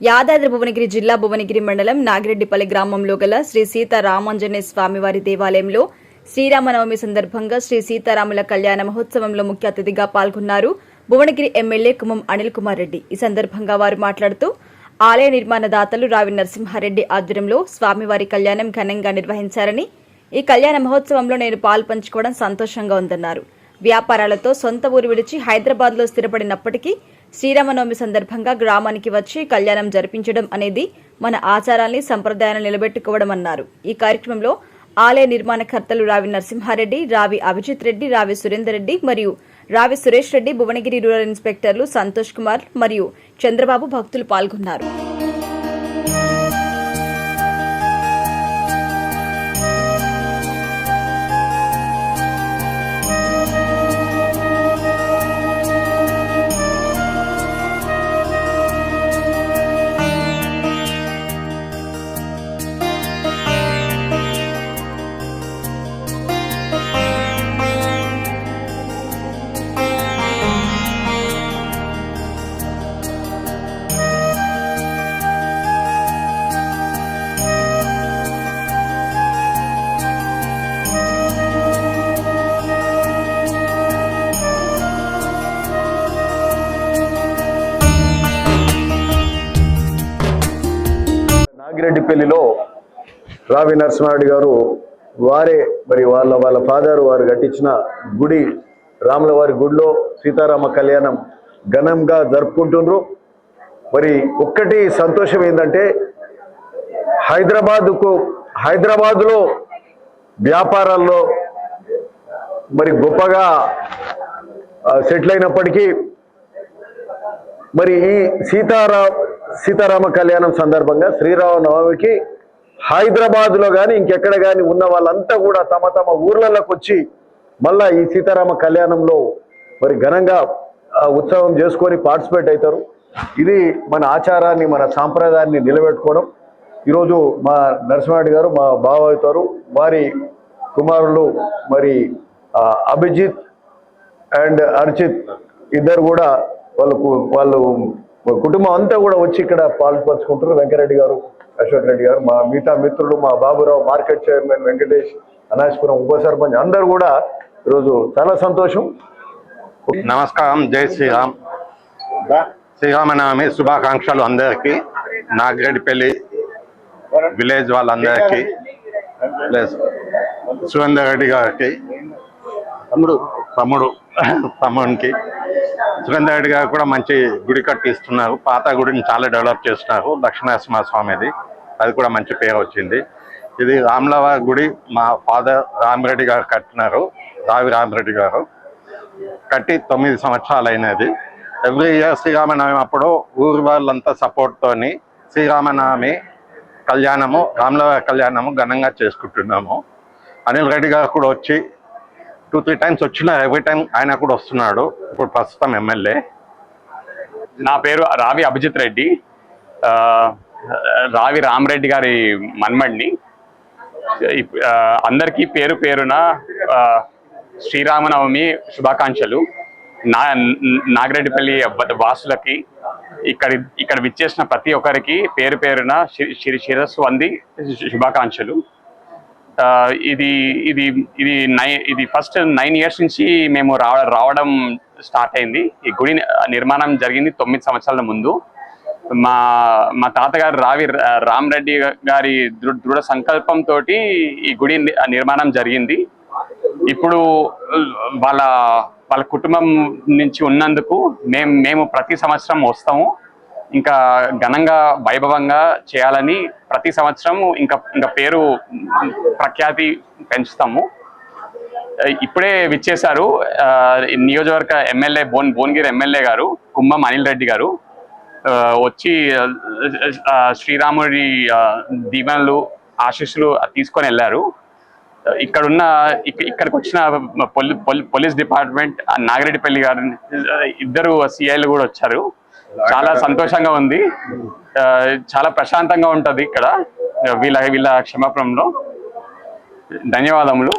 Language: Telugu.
యాదాద్రి భువనగిరి జిల్లా భువనగిరి మండలం నాగిరెడ్డిపల్లి గ్రామంలో గల శ్రీ సీత రామాంజనేయ స్వామివారి దేవాలయంలో శ్రీరామనవమి సందర్భంగా శ్రీ సీతారాముల కళ్యాణ మహోత్సవంలో ముఖ్య అతిథిగా పాల్గొన్నారు భువనగిరి ఎమ్మెల్యే కుమం అనిల్ కుమార్ రెడ్డి. ఈ సందర్భంగా వారు మాట్లాడుతూ ఆలయ నిర్మాణదాతలు రావి నరసింహారెడ్డి ఆధ్వర్యంలో స్వామివారి కళ్యాణం ఘనంగా నిర్వహించారని ఈ కళ్యాణ మహోత్సవంలో నేను పాలు పంచుకోవడం సంతోషంగా ఉందన్నారు. వ్యాపారాలతో సొంత ఊరు విడిచి హైదరాబాద్లో స్థిరపడినప్పటికీ శ్రీరామనవమి సందర్భంగా గ్రామానికి వచ్చి కళ్యాణం జరిపించడం అనేది మన ఆచారాల్ని సంప్రదాయాలను నిలబెట్టుకోవడం అన్నారు. ఈ కార్యక్రమంలో ఆలయ నిర్మాణకర్తలు రావి నరసింహారెడ్డి రావి అభిజిత్ రెడ్డి రావి సురేందర్ రెడ్డి మరియు రావి సురేష్ రెడ్డి భువనగిరి రూరల్ ఇన్స్పెక్టర్లు సంతోష్ కుమార్ మరియు చంద్రబాబు భక్తులు పాల్గొన్నారు. నాగిరెడ్డిపల్లిలో రావి నరసింహారెడ్డి గారు వారే మరి వాళ్ళ వాళ్ళ ఫాదర్ వారు కట్టించిన గుడి రాముల వారి గుడిలో సీతారామ కళ్యాణం ఘనంగా జరుపుకుంటుండ్రు. మరి ఒక్కటి సంతోషం ఏంటంటే హైదరాబాద్కు హైదరాబాద్లో వ్యాపారాల్లో మరి గొప్పగా సెటిల్ అయినప్పటికీ మరి ఈ సీతారా సీతారామ కళ్యాణం సందర్భంగా శ్రీరామ నవమికి కానీ ఇంకెక్కడ కానీ ఉన్న వాళ్ళంతా కూడా తమ తమ ఊర్లలోకి వచ్చి మళ్ళా ఈ సీతారామ కళ్యాణంలో మరి ఘనంగా ఉత్సవం చేసుకొని పార్టిసిపేట్ అవుతారు. ఇది మన ఆచారాన్ని మన సాంప్రదాయాన్ని నిలబెట్టుకోవడం. ఈరోజు మా నరసింహారెడ్డి గారు మా బావ అవుతారు. వారి కుమారులు మరి అభిజిత్ అండ్ అర్చిత్ ఇద్దరు కూడా వాళ్ళకు వాళ్ళు కుటుంబం అంతా కూడా వచ్చి ఇక్కడ పాల్పంచుకుంటారు వెంకరెడ్డి గారు అశోక్ రెడ్డి గారు మా మిగతా మిత్రులు మా బాబురావు మార్కెట్ చైర్మన్ వెంకటేష్ అనాశ్పురం ఉప సర్పంచ్ అందరు కూడా ఈరోజు చాలా సంతోషం. నమస్కారం. జై శ్రీరామ్. శ్రీరామనవమి శుభాకాంక్షలు అందరికీ. నాగిరెడ్డిపల్లి విలేజ్ వాళ్ళందరికీ. ప్లస్ సురేందర్ రెడ్డి గారికి. తమ్ముడు. తమ్ముడు. తమ్మునికి. సురేందర్ రెడ్డి గారు కూడా మంచి గుడి కట్టిస్తున్నారు. పాత గుడిని చాలా డెవలప్ చేస్తున్నారు. దక్షిణాశ్రమ స్వామిది. అది కూడా మంచి పేరు వచ్చింది. ఇది రాములవ గుడి. మా ఫాదర్ రామిరెడ్డి గారు కట్టినారు. రావి రామిరెడ్డి గారు. కట్టి తొమ్మిది సంవత్సరాలు అయినది ఎవ్రీ ఇయర్ శ్రీరామనవమి అప్పుడు ఊరి వాళ్ళంతా సపోర్ట్తోని శ్రీరామనవమి కళ్యాణము రాములవారి కళ్యాణము ఘనంగా చేసుకుంటున్నాము. అనిల్ రెడ్డి గారు కూడా వచ్చి టూ త్రీ టైమ్స్ వచ్చిన ఎవ్రీ టైం ఆయన కూడా వస్తున్నాడు. ఇప్పుడు ప్రస్తుతం ఎమ్మెల్యే. నా పేరు రావి అభిజిత్ రెడ్డి. రావి రామరెడ్డి గారి మన్మడిని అందరికీ పేరు పేరున శ్రీరామనవమి శుభాకాంక్షలు. నా నాగిరెడ్డిపల్లి వాసులకి ఇక్కడ ఇక్కడ విచ్చేసిన ప్రతి ఒక్కరికి పేరు పేరున శిరస్సు అంది శుభాకాంక్షలు. ఇది ఇది ఇది నై ఇది ఫస్ట్ నైన్ ఇయర్స్ నుంచి మేము రావ రావడం స్టార్ట్ అయింది. ఈ గుడి నిర్మాణం జరిగింది తొమ్మిది సంవత్సరాల ముందు. మా మా తాతగారు రావి రామ్ రెడ్డి గారి దృ దృఢ సంకల్పంతో ఈ గుడి నిర్మాణం జరిగింది. ఇప్పుడు వాళ్ళ వాళ్ళ కుటుంబం నుంచి ఉన్నందుకు మేము మేము ప్రతి సంవత్సరం వస్తాము. ఇంకా ఘనంగా వైభవంగా చేయాలని ప్రతి సంవత్సరం ఇంకా ఇంకా పేరు ప్రఖ్యాతి పెంచుతాము. ఇప్పుడే విచ్చేశారు నియోజకవర్గ ఎమ్మెల్యే భోన్ భువనగిరి ఎమ్మెల్యే గారు కుమ్మం అనిల్ రెడ్డి గారు. వచ్చి శ్రీరాముడి దీవెనలు ఆశీస్సులు తీసుకొని వెళ్ళారు. ఇక్కడున్న ఇక్కడికి వచ్చిన పోలీస్ డిపార్ట్మెంట్ నాగిరెడ్డిపల్లి గారు ఇద్దరు సిఐలు కూడా వచ్చారు. చాలా సంతోషంగా ఉంది. చాలా ప్రశాంతంగా ఉంటది ఇక్కడ. వీళ్ళ వీళ్ళ క్షమాపణంలో. ధన్యవాదములు.